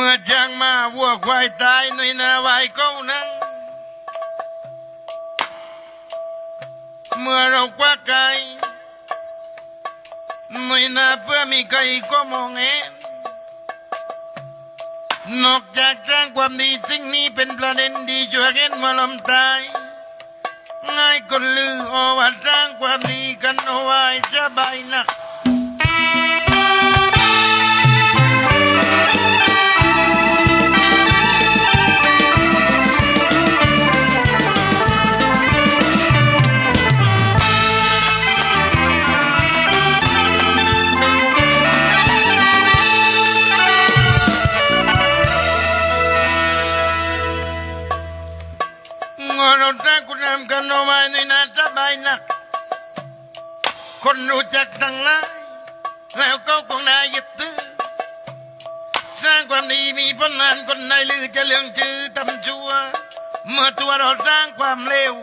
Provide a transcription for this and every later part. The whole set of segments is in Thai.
มื่อจางมาวัวควายตายหน่ยนาว้เขานั่งเมื่อเราควักไก่หน่ยนาเพื่อมีไก่ก็มองเห็นนอกจากสร้างความดีสิ่งนี้เป็นประเด็นดีช่วยเห็นว่าลำตาย ง่ายคนลือโอว่าสร้างความดีกันเอาไว้สบายนัก งอเราสร้างคุณงามกันเอาไว้ในนาสบายนัก คนรู้จักทั้งหลายแล้วก็คงได้ยึดถือสร้างความดีมีผลงานคนในลือจะเลื่องชื่อทำชั่ว เมื่อตัวเราสร้างความเลว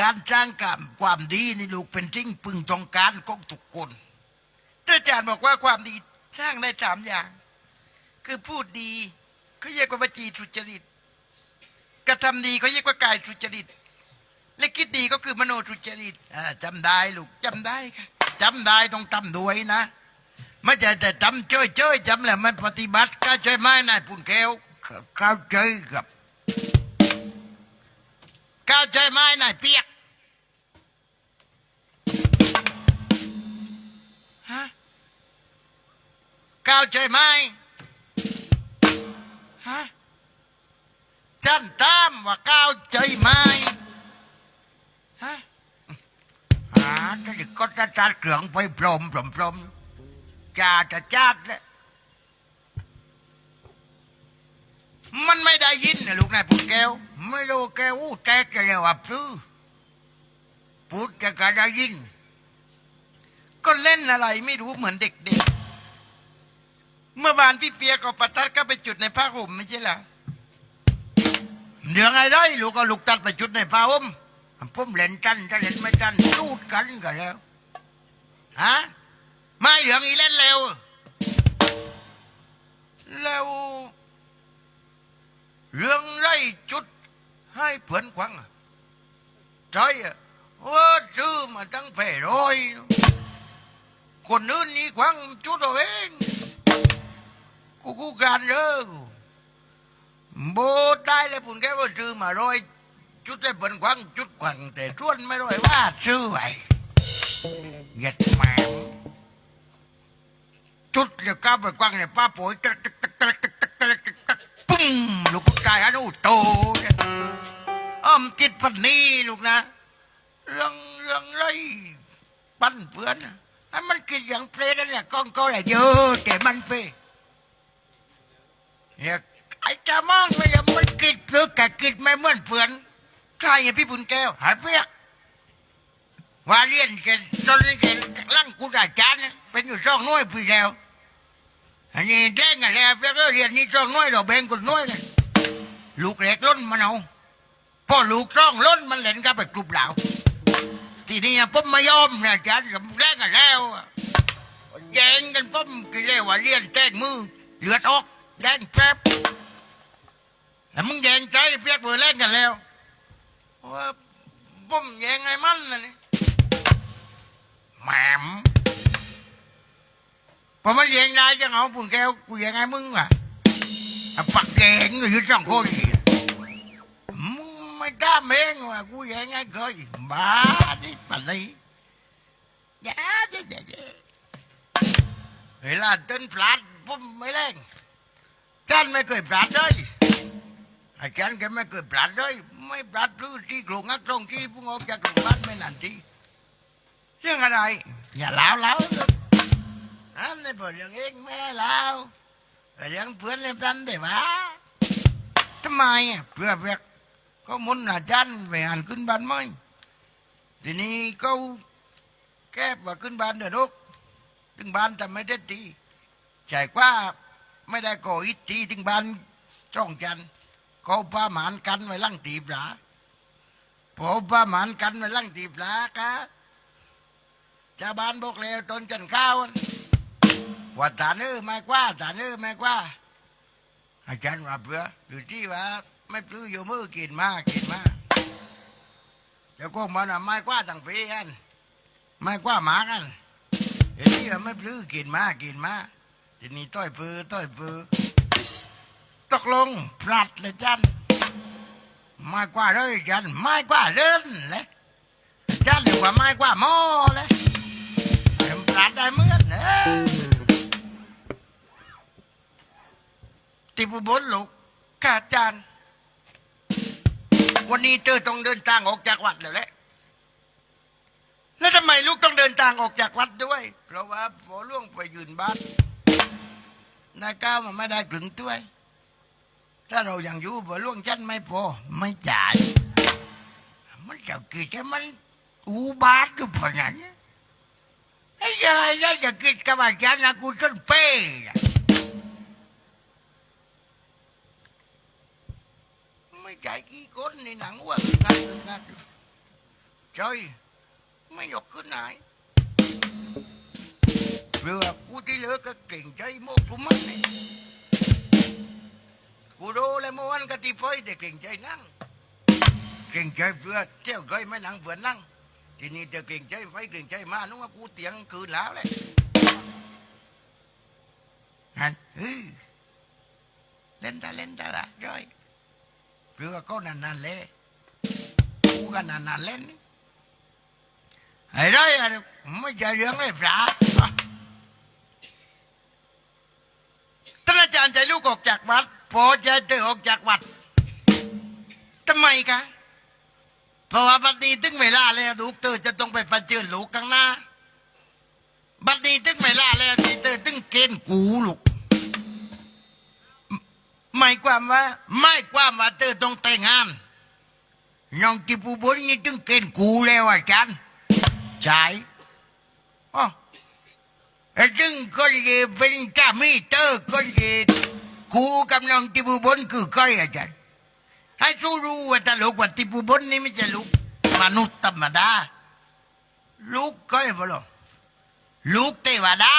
การสร้างกรรมความดีนี่ลูกเป็นสิ่งพึงต้องการของทุกคนท่านอาจารย์บอกว่าความดีสร้างได้สามอย่าง คือพูดดี เขาเรียกว่าวจีสุจริต กระทำดีเขาเรียกว่ากายสุจริต และคิดดีก็คือมโนสุจริตอ่าจำได้ลูกจำได้ค่ะจำได้ต้องจำด้วยนะ ไม่ใช่แต่จำเจ้ยเจ้ยจำแหล้วไม่ปฏิบัติก็ใช่ไหมนายปุ่นแก้วเข้าใจกับเข้าใจไหมนายเปียกฮะเข้าใจไหม ฉันตามว่าเข้าวใจไหมฮะหาถ้าเด็กก็จะจัดเครื่องไปพรมพรมพรมจ่าจะจัดแล้วมันไม่ได้ยินนะลูกนายพูดแก้ว ไม่รู้แก้วอู้แตกจะเรียกว่าซื้พูดจะก็ได้ยิน ก็เล่นอะไรไม่รู้เหมือนเด็กๆเมื่อวานพี่เปียกับปะทัดก็ไปจุดในผ้าห่มไม่ใช่เหรอ เรื่องอะไรลูกก็ลูกตัดไปจุดในผ้าห่มผมเล่นจันจะเล่นไม่จันจูดกันก็แล้วฮะไม่เรื่องอีเล่นเร็วแล้วเรื่องไรจุดให้เพื่อนควังใช่อะว่าซื้อมาตั้งแผ่ร้อยคนอื่นนี่ควังจุดเอาเองกูกูการเด้อ โบตายเลยปุ่นแกว่าซื้อมาร้อยจุดได้เปินควังจุดควังแต่ชวนไม่ร้อยว่าซื้อไว้เหยัดแมมจุดเดี๋ยวก้าวไปควังเนี่ยป้าปุ๋ยตักตักตักตักตักตักตักตักตักปุ้มลูกผู้ชายอนุโตเนี่ยอ้อมจิตพันนี้ลูกนะ เรื่องเรื่องไรปั้นเพื่อนน่ะให้มันกินอย่างเพลนั่นแหละก้องก็แหละเยอะแต่มันเพลเนี่ย จะมองไม่เลยมันกินเพื่อแกกินไม่เหมือนเพื่อนใครอะพี่บุญแก้ว หายเปียกว่าเรียนกันจนนี้กันลั่งกุฎอาจารย์น่ะเป็นอยู่สองน้วยปีแล้ว อันนี้แจ้งกันแล้วเปียกก็เรียนนี่สองน้วยเราแบ่งคนน้วยกันลูกเล็กล้นมันเอาพ่อลูกร้องล้นมันเล่นกับไปกลุ่มเหล่าทีนี้ผมไม่ยอมนะอาจารย์ผมแลกกันแล้วแย่งกันผมก็เรียกว่าเรียนแจ้งมือเลือดออกแดงแป๊บ แล้วมึงแย่งใจเปียกเบอร์แลกกันแล้วว่าผมแยงไงมันนะนี่แหมมพอมันเลี้ยงได้จะเอาปุ่นแก้วกูยังไงมึงอะอะปักแกงอยู่สองคนมึงไม่กล้าเมงว่ะกูยังไงเคยบ้าที่ปันนี้ยาเจ๊เจ๊เจ๊เวลาเต้นพลาดผมไม่เล่นฉันไม่เคยพลาดเลย อาจารย์แกไม่เคยพลาดเลย ไม่พลาดพื้นที่โกรงนักตรงที่พุ่งออกจากโรงพยาบาลไม่นานทีเรื่องอะไร อย่าเล่าเล่าอันนี้พอเรื่องเองไม่เล่าเรื่องเพื่อนเล่นทันได้ปะทำไมเพื่อเพื่อเขามุนอาจารย์ไปหันขึ้นบ้านไหมทีนี้เขาแก้ว่าขึ้นบ้านเดือดกถึงบ้านแต่ไม่ได้ตีใช่กว่าไม่ได้ก่ออิตีถึงบ้านจ้องจันทร์ เขาผ้าหมานกันไว้ลั่งตีปลาพอผ้าหมานกันไว้ลั่งตีปลาครับชาวบ้านบอกแล้วตนจันข้าวว่าตาเนื้อไม่กว่าตาเนื้อไม่กว่าอาจารย์ว่าเพื่อหรือที่ว่า ไม่ปลื้อยู่มือกินมากกินมากเจ้าก็มันอะไม่กว่าต่างปีกันไม่กว่าหมากันเดี๋ยวนี้ว่ไม่ปลื้อกินมากกินมากทีนี้ต้อยปือต้อยปือ ตกลงพลัดเลยจันไม่กว่าเลยจันไม่กว่าเล่นเลยจันหรือว่าไม่กว่าหม้อเลยเอ็มพลัดได้เหมือนเอ้ยติบุบนลูกข้าจารย์วันนี้เธอต้องเดินทางออกจากวัดแล้วแหละแล้วทำไมลูกต้องเดินทางออกจากวัดด้วย เพราะว่าพอล่วงไปยืนบ้านนายก้าวมันไม่ได้กลึงด้วย ถ้าเรายังอยู่พอล่วงชั้นไม่พอไม่จ่าย มันจะกินให้มันอุบาทก็พอนั้นไอ้ยายแล้วจะกินกับอาจารย์นะกูต้นเป้ไม่จ่ายกี่คนในหนังว่ากันกันจอยไม่ยกขึ้นไหนเรือกูที่เหลือก็เก่งใจโมกทุมันนี่ กูรู้เลยเมื่อวันกตีพอยแต่เก่งใจนั่ง เก่งใจเพื่อเที่ยวเคยไม่นั่งเพื่อนั่ง ทีนี้จะเก่งใจไฟเก่งใจมานึกว่ากูเตียงคืนแล้วเลยนั่นเฮ้ยเล่นได้เล่นได้ละจอยเรือก็นานๆเลยกูก็นานๆเล่นนี่ไอ้ไรอะไม่ใช่เรื่องเลยพระท่านอาจารย์ใจลูกออกจากวัด พอจะเธอออกจากวัดทำไมคะเพราะว่าบัดนี้ถึงเวลาแล้วลูกเธอจะต้องไปเผชิญลูกข้างหน้า บัดนี้ถึงเวลาแล้วที่เธอถึงเกณฑ์กูลูกหมายความว่าไม่ความว่าเธอต้องแต่งงานน้องที่ผู้บนนี่ถึงเกณฑ์กูแล้วอาจารย์ใช่อ๋อถึงคนที่เป็นจ้ามีเธอคนที่ กูกับน้องที่ผู้บนคือใครอาจารย์ให้สู้รู้ว่าตลกว่าที่ผู้บนนี่ไม่ใช่ลูกมนุษย์ธรรมดาลูกใครบ่ล่ะลูกเทวดา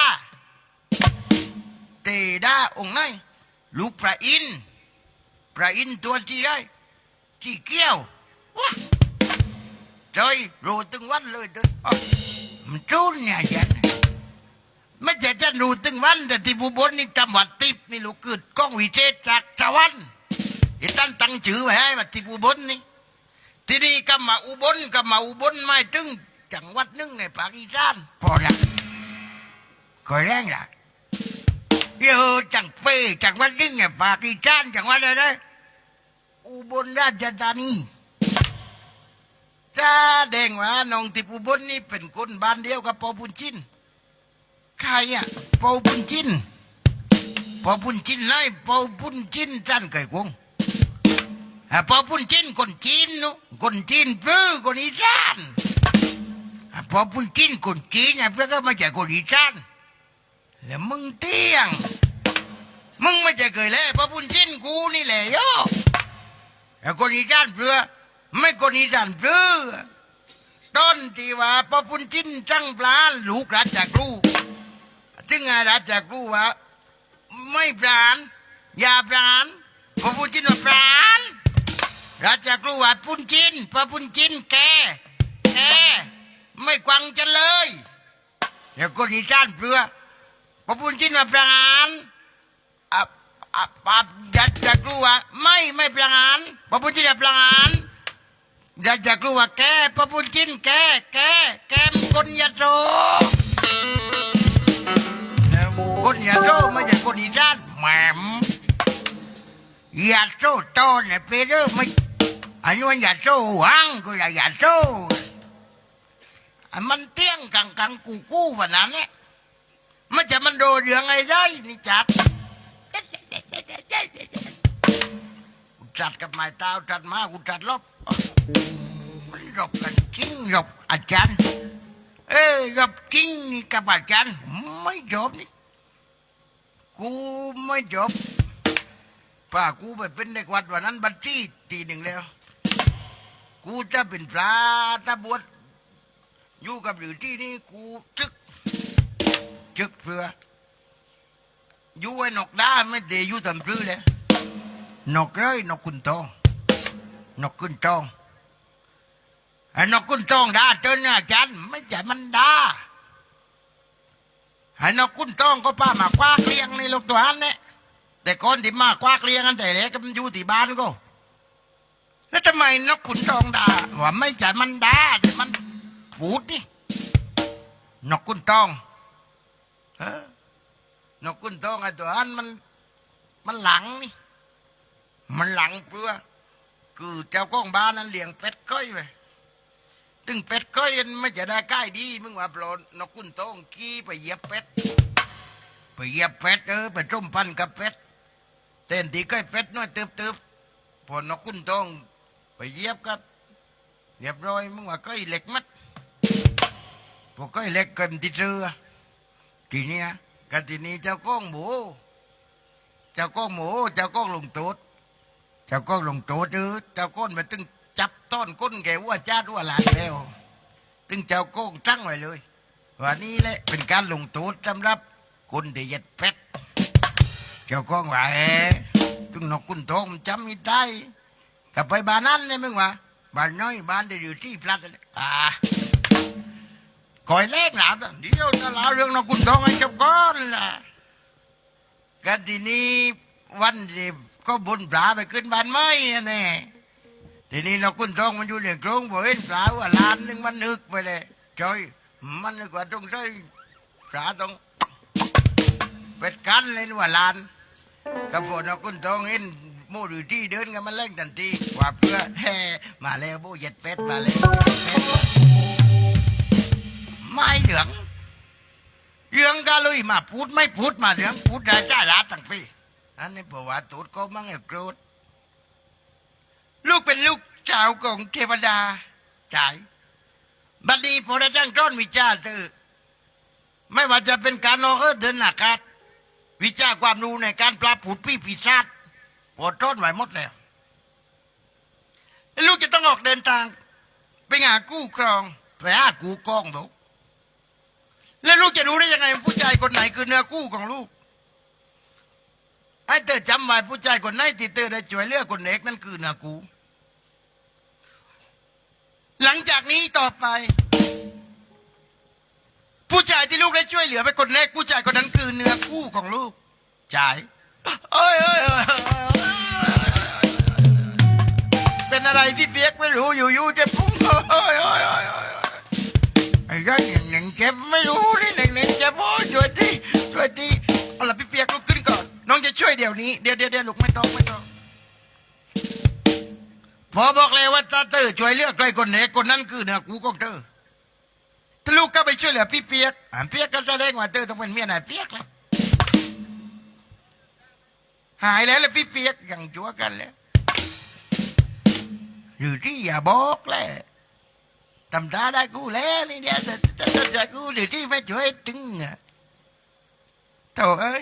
เทดาองค์ไหนลูกพระอินทร์พระอินทร์ตัวที่ได้ที่เกี้ยวว้าจอยรู้ตึงวันเลยเดินอ๋อมันจูนเนี่ยยัน ไม่ใช่จะรู้ตึงวัน แต่ที่บุบนนี่จังหวัดติบนี่ลูกเกิดก้องวิเศษจากสวรรค์ไอ้ตั้นตั้งชื่อไว้ให้ว่าที่บุบนนี่ที่นี่ก็มาอุบลก็มาอุบลไม่ถึงจังหวัดหนึงในภาคอีสานพอละก็แรงละเยอะจังเป้จังหวัดนึงไงปากีสถานจังหวัดอะไรอุบลราชธานีจ้าแดงว่าน้องติบุบลนี่เป็นคนบ้านเดียวกับปอบุญจิน ใครอะปอบุญจินปอบุญจินไรปอบุญจินจันไก่กงอะปอบุญจินคนจีนนุคนจีนปลื้อคนอีสานอะปอบุญจินคนจีนอะเพื่อก็ไม่ใช่คนอีสานแล้วมึงเตี้ยง มึงไม่จะเคยแล้วพระพุนจิ้นกูนี่แหละโย่แต่คนอีสานเปลือไม่คนอีสานเปลือต้นที่ว่าพระพุนจิ้นจังปลาลูกรัชจากรู้ ถึงไงรัชจากรู้ว่าไม่ปราณอย่าปราณพระพุนจิ้นว่าปราณรัชจากรู้ว่าพุนจินพระพุนจินแกแกไม่กวังจะเลยเดี๋ยวคนอีสานเปลือพระพุทธจินมาปรารอะอะอะอยากจะกลัวไม่ไม่ปรารพระพุทธจินจะประหารอยากจะกลัวแกพระพุทธจินแกแกแกมนคนยาโส คนยาโสไม่ใช่คนอีสานแหมมยาโสโตเนี่ยเปเรอไม่อันนี้มันยาโสหวังก็ยายาโสอันมันเตี้ยงกังกังกูกู้วันนั้นเนี่ยมันจะมันโดเรื่องอะไรได้นี่จัดจัดกับไม้เต้าจัดมากูจัดลบมันรบกันจริงรบอาจารย์เอ้ยรบจริงนี่กับอาจารย์ไม่จบนี่ กูไม่จบป้ากูไปเป็นเด็กวัดวันนั้นบัญชีตีหนึ่งแล้ว กูจะเป็นพระตาบวชอยู่กับหรือที่นี่กูจึกจึกเพื่ออยู่ไว้นกด้าไม่เดอยู่ตำปรือเลยนกเร้ยนกคุณทองนกคุณทองไอ้นกคุณทองด่าเจนอาจารย์ไม่ใช่มันด่า ไอ้นกคุณทองก็ป้ามาคว้ากเลี้ยงในลูกตัวอันเนี่ยแต่คนที่มาคว้ากเลี้ยงกันแต่เล็กก็มันอยู่ที่บ้านก็ แล้วทำไมนกขุนทองด่าว่าไม่ใช่มันด่าแต่มันพูดนี่นกขุนทองเออนกขุนทองไอ้ตัวอันมันมันหลังนี่ มันหลังเพื่อ คือเจ้าของบ้านนั้นเลี้ยงเป็ดก้อยไป ถึงเป็ดก้อยมันไม่จะได้ใกล้ดีมึงว่าปรดนกขุนทองขี้ไปเหยียบเป็ดไปเหยียบเป็ดเออไปต้มพันกับเป็ดเต้นตีก้อยเป็ดน้อยตึบๆพอนกขุนทองไปเหยียบครับเรียบร้อยมึงว่าก้อยเหล็กมัดพอก้อยเหล็กกันที่เรือทีเนี้ยกันทีนี้เจ้าก้องหมู เจ้าก้องหมู เจ้าก้องลงตูดเจ้าก้องลงตูดเออเจ้าก้นมาตึง ต้นก้นแกว่าจ้าดว่าหลานแล้วตึงเจ้าโก้งตั้งไว้เลยว่านี่แหละเป็นการลงตูดสำหรับคนที่ยัดเป็ดเจ้าก้องว่าเอ๋ตึงนกกุนทองมันจำไม่ได้กลับไปบ้านนั้นเลยมึงวะบ้านน้อยบ้านที่อยู่ที่พลัดนั่นแหละอ่าคอยเล่กหนาตอนเดียวจะเล่าเรื่องนกกุนทองให้จบก่อนล่ะกันทีนี้วันที่ก็บนปลาไปขึ้นบ้านไม้อะแน่ ทีนี้นกกุนทองมันอยู่ในโครงบ่เห็นปลาว่าลานหนึงมันนึกไปเลยจอยมันนึกว่าตรงใช่ปลาตรงเป็ดกันเลยนว่าลานกระโปนกุนทองเห็นโมดูที่เดินกันมาเล่นทันทีว่าเพื่อแฮ่มาแล้วโบเย็ดเป็ดมาแล้วไม่เหลืองเรื่องก็เลยมาพูดไม่พูดมาเรื่องพูดได้จ้าราตั้งปีอันนี้บอกว่าตูดก็มั่งไอ้โกรธ ลูกเป็นลูกเจ้าของเทวดาจ่ายบัดนี้พอได้จ้างต้นวิจาร์เธอไม่ว่าจะเป็นการนอเออเดินหนักาดวิชาความรู้ในการปราบผูดปี้ปีศาจปวดต้นไหวหมดแล้ว ลูกจะต้องออกเดินทาง ไปหากู้ครองไปหากู้กองถูกแล้วลูกจะรู้ได้ยังไงผู้ชายคนไหนคือเนื้อกู้ของลูกไอ้เตอจำไว้ผู้ชายคนไหนที่เตอได้ช่วยเหลือคนเอกนั่นคือเนื้อกู้ หลังจากนี้ต่อไป ผู้ชายที่ลูกได้ช่วยเหลือไปคนแรกผู้ชายคนนั้นคือเนื้อคู่ของลูกจ่ายเอ้ยเอ้ยเอ้ยเป็นอะไรพี่เปียกไม่รู้อยู่ๆจะพุ่งเอ้ยเอ้ยเอ้ยเอ้ยไอ้ยัยหนึ่งเจ็บไม่รู้นี่หนึ่งหนึ่งเจ็บโอ้ยช่วยทีช่วยทีเอาล่ะพี่เปียกลุกขึ้นก่อน น้องจะช่วยเดี๋ยวนี้เดี๋ยวเดี๋ยวเดี๋ยวลูกไม่ต้องไม่ต้อง พอบอกเลยว่าถ้าเธอช่วยเลือกใครคนไหนคนนั้นคือเนื้อคู่ของเธอถ้าลูกก็ไปช่วยเหลือพี่เปียกอ่าเปียกก็แสดงว่าเธอต้องเป็นเมียนายเปียกแล้วหายแล้วแล้วพี่เปียกยังจัวกันแล้วหรือที่อย่าบอกแหละทำตาได้กูแล้วนี่เดียวแต่แต่แต่กูหรือที่ไม่ช่วยตึงอะโถเอ้ย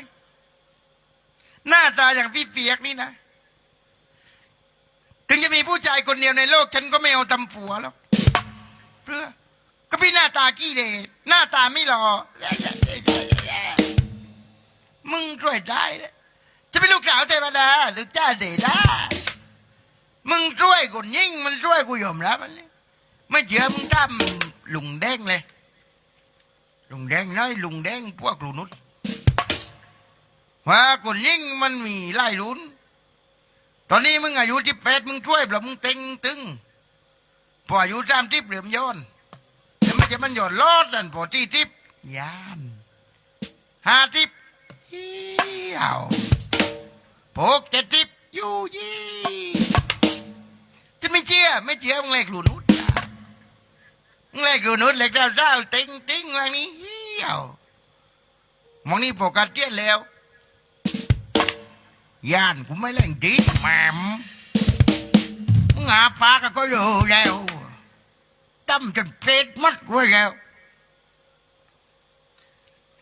หน้าตาอย่างพี่เปียกนี่นะ ถึงจะมีผู้ชายคนเดียวในโลก ฉันก็ไม่เอาทำผัวหรอกเพื่อก็พี่หน้าตาขี้เลยหน้าตาไม่หล่อมึงช่วยได้เลยจะเป็นลูกสาวเทวดาลูกเจ้าเดดามึงช่วยกูยิ่ง มันช่วยกูยอมรับมันเลยไม่เชื่อมึงทำลุงแดงเลย ลุงแดงน้อยลุงแดงพวกลูนุษว่าคนยิ่งมันมีไล่รุน ตอนนี้มึงอายุที่แปดมึงช่วยแบบมึงเต็งตึงพออายุสามทิพเหลือมย้อนแต่ไม่ใช่มันหย่อนลอดนั่นพอที่ทิพย์ยานห้าทิพย์เหี้ยวพกเจ็ดทิพย์อยู่ยี่จะไม่เชื่อไม่เชื่อมึงเล็กหลุนุดมึงเล็กหลุนุดเล็กดาวดาวเติ้งติ้งวันนี้เหี้ยวมองนี่โฟกัสเตี้ยแล้ว ยานกูไม่เล่นดีแหมมงาฟ้าก็ก็รู้แล้วตั้มจนเฟดมัดไว้แล้ว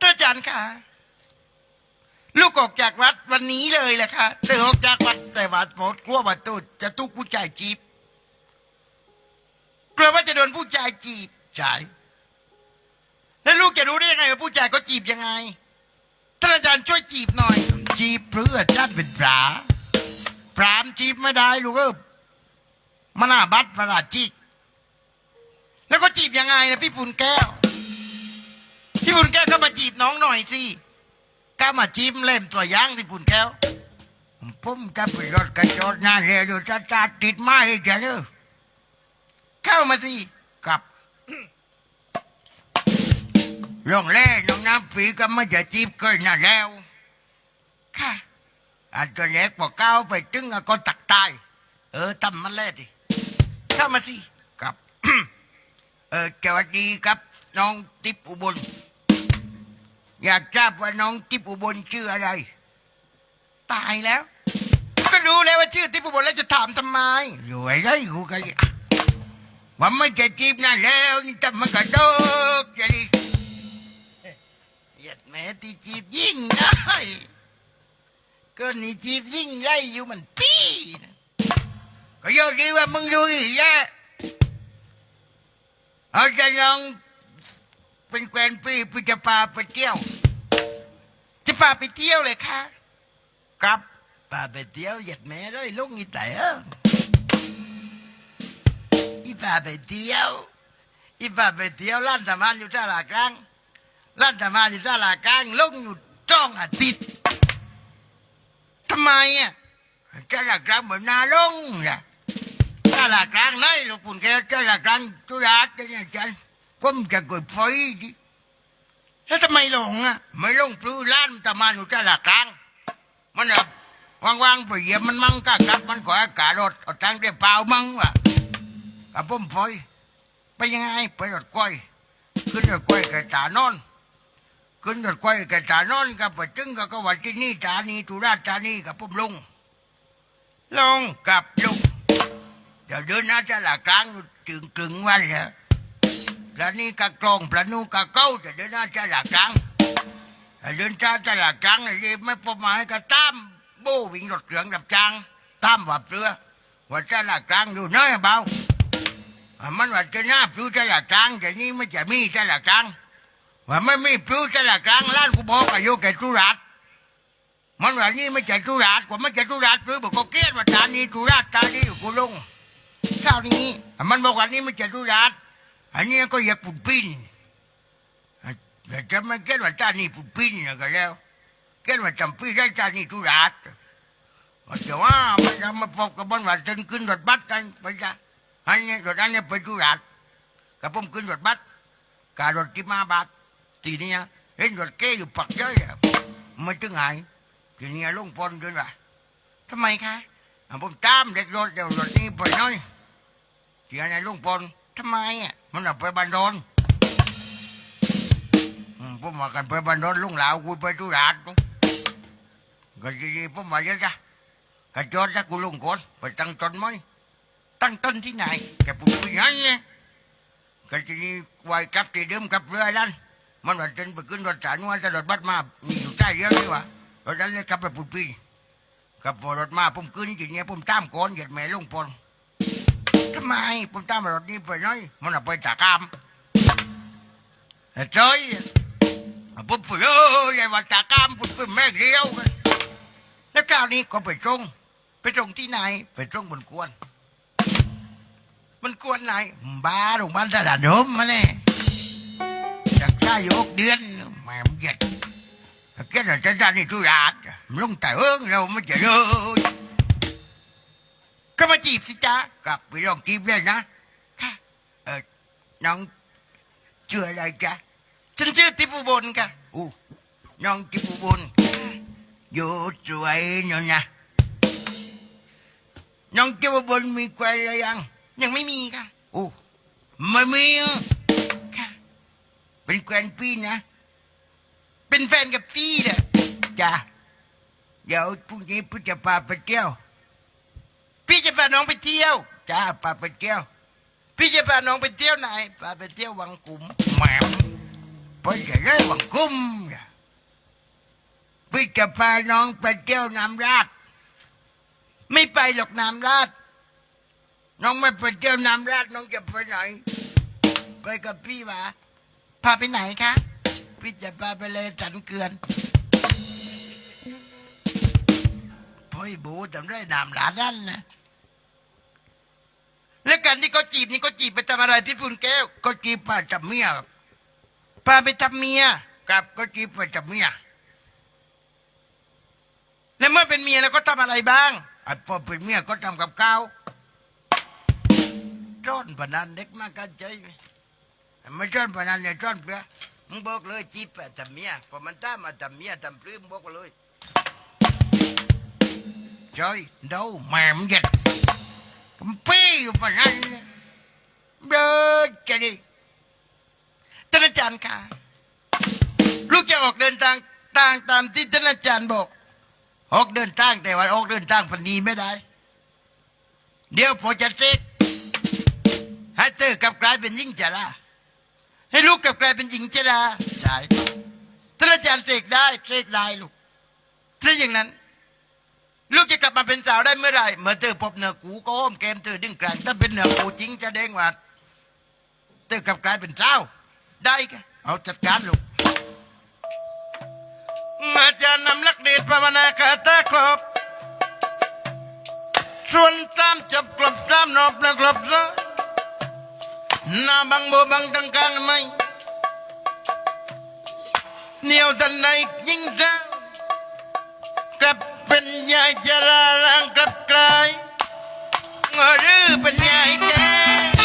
ท่านอาจารย์ค่ะ ลูกออกจากวัดวันนี้เลยแหละค่ะเธอออกจากวัดแต่ว่าโปรดกลัวว่าตูจะตุกผู้ชายจีบกลัวว่าจะโดนผู้ชายจีบใช่แล้วลูกจะรู้ได้ยังไงว่าผู้ชายก็จีบยังไงท่านอาจารย์ช่วยจีบหน่อย จีบเพื่อจารย์เป็นปลาปรามจีบไม่ได้ลูกเออมนาบัตรประหลาดจิก แล้วก็จีบยังไงนะพี่ปุ่นแก้ว พี่ปุ่นแก้วก็มาจีบน้องหน่อยสิก็มาจีบเล่มตัวอยางที่ปุ่นแก้วผมจะไปรถกระจกหน้าเรือดูจะตาติดไม้เนอะเข้ามาสิกับลงเล่น้องน้ำฝีก็ไม่จะจีบเคยน่าแล้ว ค่ะอันตัวเล็กกว่าเก้าไปตึงอะก็ตักตาย เออตำมันแล่ดิเข้ามาสิกับ เออสวัสดีครับ น้องทิพย์อุบล อยากทราบว่าน้องทิพย์อุบลชื่ออะไร ตายแล้ว ก็รู้แล้วว่าชื่อที่ผู้บนแล้วจะถามทำไมรวยไรกูกันว่าไม่จะจีบนั่นแล้วนี่ทำมันกระโดกจะดิเหยียดแม้ที่จีบยิ่งได้ ก็นี่จีบยิ่งไรอยู่มันปี้นะก็ยกดีว่ามึงดูอีกแล้วเอาจะลองเป็นแฟนพี่พี่จะพาไปเที่ยว จะพาไปเที่ยวเลยค่ะครับพาไปเที่ยวหยียดแม่เลยลุงอีแต่เออีพาไปเที่ยวอีพาไปเที่ยวล้านตะมานอยู่ท่าลากลางล้านตะมานอยู่ท่าลากลางลุงอยู่จ้องอาทิตย์ ทำไมอะจะหลักกลางเหมือนนาลงนะท่าลากลางไหนลูกปุ่นแกจะหลักกลางตุลาจะเนี่ยจันผมจะกดไฟดิแล้วทำไมหลงอะไม่ลงปลื้ล้านตะมาหนอยู่จะหลักกลาง มันแบบวางๆไปเหยียบมันมั่งก็กลับ มันก็อากาศรถเอาตังค์ได้เปล่ามั่งวะกับผมไฟไปยังไงไปรถก้อยขึ้นรถก้อยกับตานอน ขึ้นรถก้อยกับตานอนกับไปจึงก็ก็ว่าที่นี่ตานีตุราชธานีกับผมลง ลงกับลุงเดี๋ยวเดินหน้าจะหลักลางถึงกึ่งวันแล้วพระนี่กะกลองพระนูกะเก้าจะเดินหน้าจะหลักลางเดินจ้าจะหลักลางเลยไม่ประมาณก็ตามโบวิ่งรถเครื่องดับจางตามว่าเรือว่าจะหลักลางอยู่น้อยเบามันว่าจะหน้าพลูจะหลักลางแต่นี่ไม่จะมีจะหลักกลาง ว่าไม่มีพลูจะลักลางล้านกูบอกอายุแก่ทุรัตมันว่านี่ไม่ใช่ธุรัตกว่าไม่ใช่ธุรัตหรือบอกเขาเกลียดว่าตานีธุรัตตานี้อยู่กูลงครานี้อ่มันบอกว่านี่ไม่ใช่ธุรัตอันนี้ก็อยากปุ่นปิ้นแต่จะไม่เกลียดว่าตานีปุ่นปิ้นนะก็แล้วเกลียดว่าจำปีได้ตานีธุรัตแต่ว่ามันจะมาพบกับมันว่าจนขึ้นรถบัสกันไปจ้ะอันนี้รถอันนี้ไปธุรัตกับผมขึ้นรถบัสการรถที่มาบา ทีนี้เห็นรถเก้อยู่ปักเยอะอะไม่ถึงไงทีนี้ลุงพลด้วยว่ะทำไมคะผมตามเด็กรถเดี๋ยวรถนี้ไปหน้อยเสียในลุงพลทำไมอะมันไปบันโดนอืมผมากันไปบันโดนลุงเหลากูไปทุราชก็ดีๆผมว่าเยอะจ้ะกระจอดจ้ะกูลุงคนไปตั้งต้นไหมตั้งต้นที่ไหนแกปุ่นไปยันเนี่ยก็ทีนี้ไว้กลับที่เดิมกลับเรือนั่น มันว่าจนไปขึ้นรถสารว่าจะรถบัสมามีอยู่ใต้เรือนี่วะรถนั้นเลยกลับไปปุ่นปีกลับพอรถมาผมขึ้นทีนี้ผมตามก้อนเหยียดแม่ลุงพลทำไมผมตามรถนี้ไปน้อย มันเอาไปตากามเฮ้ยผมไปเอ้ยไอ้ว่าตากามผมไปแม่เลี้ยวกันแล้วคราวนี้ก็ไปตรง ไปตรงที่ไหนไปตรงบนกวน มันกวนไหนบ้าโรงพยาบาลตลาดนมมาเนี่ยายู่หกเดือนแม่มเหยียดแค่นั้นจะได้นี่ทุราชลงแต่เอิงเราไม่จะเลยก็มาจีบสิจ๊ะกลับไปลองกินเลยนะค่ะเออน้องชื่ออะไรจ๊ะฉันชื่อทิพย์อุบลค่ะอู้น้องจิบุบุญอยู่สวยเนอะนะน้องจิบุบุญมีแฟนหรือยัง ยังไม่มีค่ะอู้ไม่มี เป็นแฟนพี่นะ เป็นแฟนกับพี่เนี่ยจ้ะเดี๋ยวพรุ่งนี้พี่จะพาไปเที่ยว พี่จะพาน้องไปเที่ยวจ้าพาไปเที่ยว พี่จะพาน้องไปเที่ยวไหนพาไปเที่ยววังกุมแหมไปจะได้วังกุ้มพี่จะพาน้องไปเที่ยวน้ำราดไม่ไปหรอกน้ำราดน้องไม่ไปเที่ยวน้ำราดน้องจะไปไหนไปกับพี่วะ พาไปไหนคะพี่จะพาไปเลยสันเกือนฮ้ยบูทำได้นามร้านนั้นนะแล้วกันที่เขาจีบนี่เขาจีบไปทำอะไรพี่ปุ่นแก้วก็จีบปาจับเมียพาไปทำเมียครับก็จีบปาจับเมียแล้วเมื่อเป็นเมียแล้วก็ทำอะไรบ้างอพอเป็นเมียก็ทำกับข้าวจ้อนพนันเด็กมากกันใจ ไม่จนพนันเนี่ยจนเปลือมึงบอกเลยจีบไปทำเมียพอมันตามมาทำเมียทำปลื้มบอกเลยจอยเดาแม่มนเย็ดผมปี้อยู่พนันเนี่ยเดินจะดิท่านอาจารย์ค่ะลูกจะออกเดินทางต่างตามที่ท่านอาจารย์บอก ออกเดินทางแต่ว่าออกเดินทางพันนีไม่ได้ เดี๋ยวพอจะเซ็กให้เธอกลับกลายเป็นยิ่งจะละ ให้ลูกกลับกลายเป็นหญิงชราใช่ท่าอาจารย์เสกได้เซ็กได้ลูกถ้าอย่างนั้น ลูกจะกลับมาเป็นสาวได้เมื่อไหร่เมื่อเธอพบเนื้อกูก็อ้อมแกมเธอดึงกลางถ้าเป็นเนื้อกูจริงจะเด้งว่าเธอกลับกลายเป็นเจ้า ได้ค่ะเอาจัดการลูกอาจารย์นำลักเดชภาวนาคาตาครอบส่วนตามจับกลบตามนอบและกลบซะ น้าบังโบบังตังการไม่เหนียวทันใดยิ่งเจ้ากลับเป็นยายจราร่างกลับกลายหรือเป็นยายแก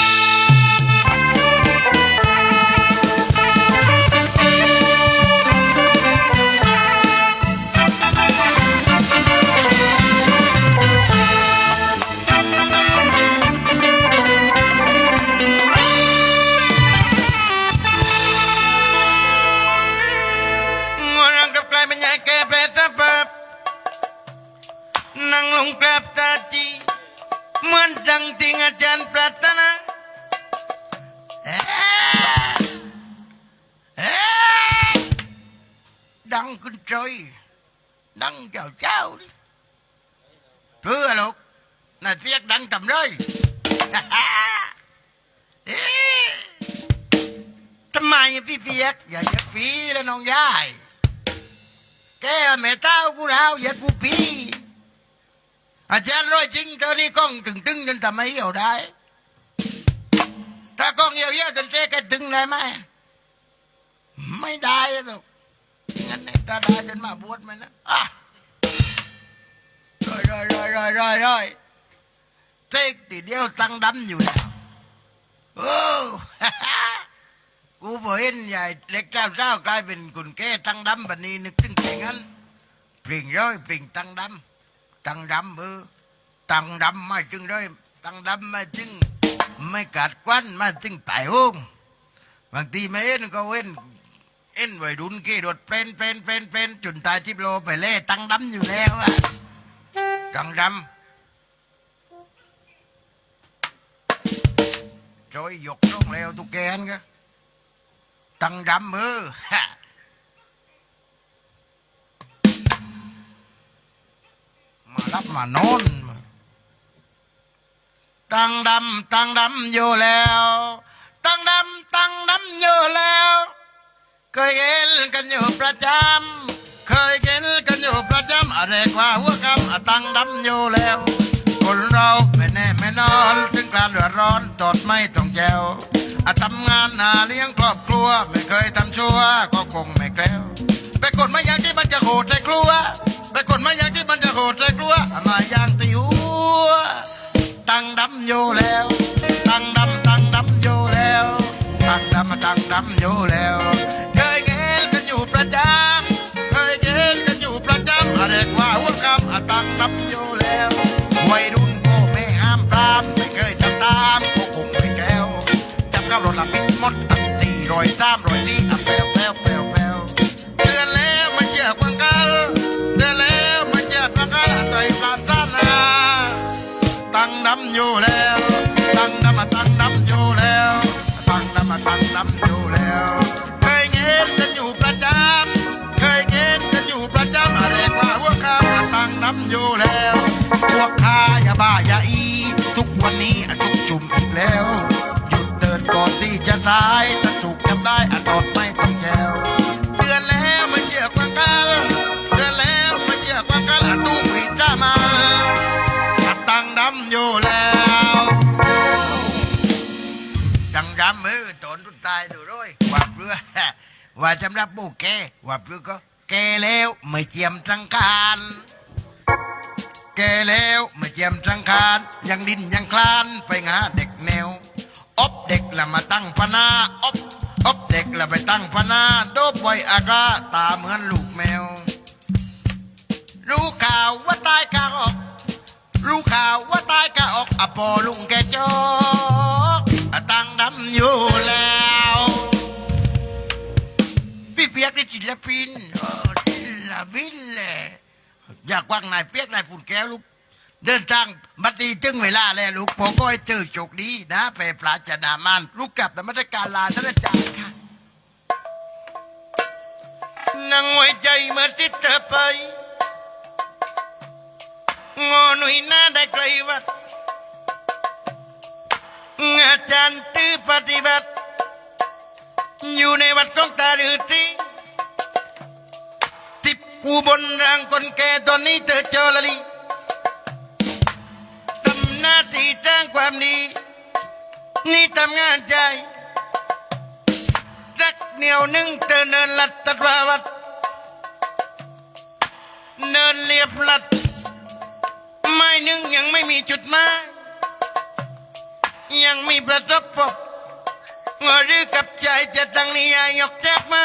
งลงกราบตาจีเหมือนดังที่อาจารย์ปรารถนาเอ๊ะเอ๊ะดังขึ้นใจดังเจ้าเจ้าดิเพื่อลูกน่าเสียกดังทำเลยเอ๊ะทำไมอะพี่เปียกอย่าอย่าปีแล้วน้องยายแกแม่เต้ากูเราอย่ากูปี อาจารย์ร้อยจริงตอนนี้กล้องตึงตึงจนทำไมเหี่ยวได้ ถ้ากล้องเหี่ยวเหี่ยวจนเจ๊แกตึงได้ไหมไม่ได้หรอกงั้นก็ได้จนมาบวชไหมนะอะร้อยร้อยร้อยร้อยร้อยร้อยเจ๊ติเดียวตั้งดำอยู่แล้วโอ้กูบ่เห็นใหญ่เล็กเจ้าเจ้ากลายเป็นกุนแก่ตั้งดำบันนี้นึกถึงแต่งั้นปริ่งร้อยปริ่งตั้งดำ ตั้งดำเออตั้งดำมาจึงร้ตั้งดำมาจึงไม่กัดควันมาจึงตายโหงบางทีไม่เห็นก็เห็นเอ็นไวัยรุ่นกี่รถเพลนเพลนเพลนเพลนจุนตายทิพโลไปเล่ตั้งดำอยู่แล้วอะตั้งดำจอยยกลงแล้วตุกแกนก็ตังดำมือารับมานอนตั้งดำตั้งดำอยู่แล้วตั้งดำตั้งดำอยู่แล้ว เคยเห็นกันอยู่ประจำเคยเห็นกันอยู่ประจำอะไรกว่าหัวคำตั้งดำอยู่แล้ว คนเราไม่แน่ไม่นอนถึงกลารเดือดร้อนตอดไม่ต้องแจวอะทำงานหาเลี้ยงครอบครัว ไม่เคยทำชั่วก็คงไม่แกล้วไปกดไมาอย่างที่มันจะโหดใจกลัวไปกดไมาอย่างที่ มันจะโหดใจกลัวมาอย่างตีหัวตังดำอยู่แล้วตังดำตังดำอยู่แล้วตังดำตังดำอยู่แล้วเคยเห็นกันอยู่ประจำเคยเห็นกันอยู่ประจำอะไรกว่าหัวคำตังดำอยู่แล้ววัยรุ่นพ่อแม่ห้ามปรามไม่เคยทำตามก็คงไม่แก้วจับเข้ารถละปิดหมดตั้งสี่รอยสามรอย แกว่าเพื่อก็แกแล้วไม่เจียมสังคารแกแล้วไม่เจียมสังคารยังดินยังคลานไปหาเด็กแนวอบเด็กละมาตั้งพนาอบอบเด็กละไปตั้งพนาโดบไวอากาตาเหมือนลูกแมว รู้ข่าวว่าตายกาออก รู้ข่าวว่าตายกาออกอะพอลุงแกจอกอะตั้งดำอยู่แล้ว ศิลปินเออศิลปินแหละอยากว่างนายเปียกนายฝุ่นแก้วลูก เดินทางบัดดีถึงเวลาแล้วลูกผมก็ให้เจอโจกดีนะไปปราชนามานลูกกลับนมัสการลาท่านอาจารย์ค่ะนั่งไว้ใจมื่อติดเธอไปงอหนุ่ยหน้าได้ไกลวัดอาจารย์ตื้อปฏิบัติ อยู่ในวัดของตาฤาษีติ กูบนรางคนแก่ตอนนี้เธอเจอละลีทำหน้าที่สร้างความดี นี่ทำงานใจสักเหนียวหนึ่งเธอเนินลัดตัดวาวัด เนินเรียบลัด ไม่หนึ่งยังไม่มีจุดหมายยังมีประสบพบงอหรือกับใจจะตั้งนิยายยกจากไม้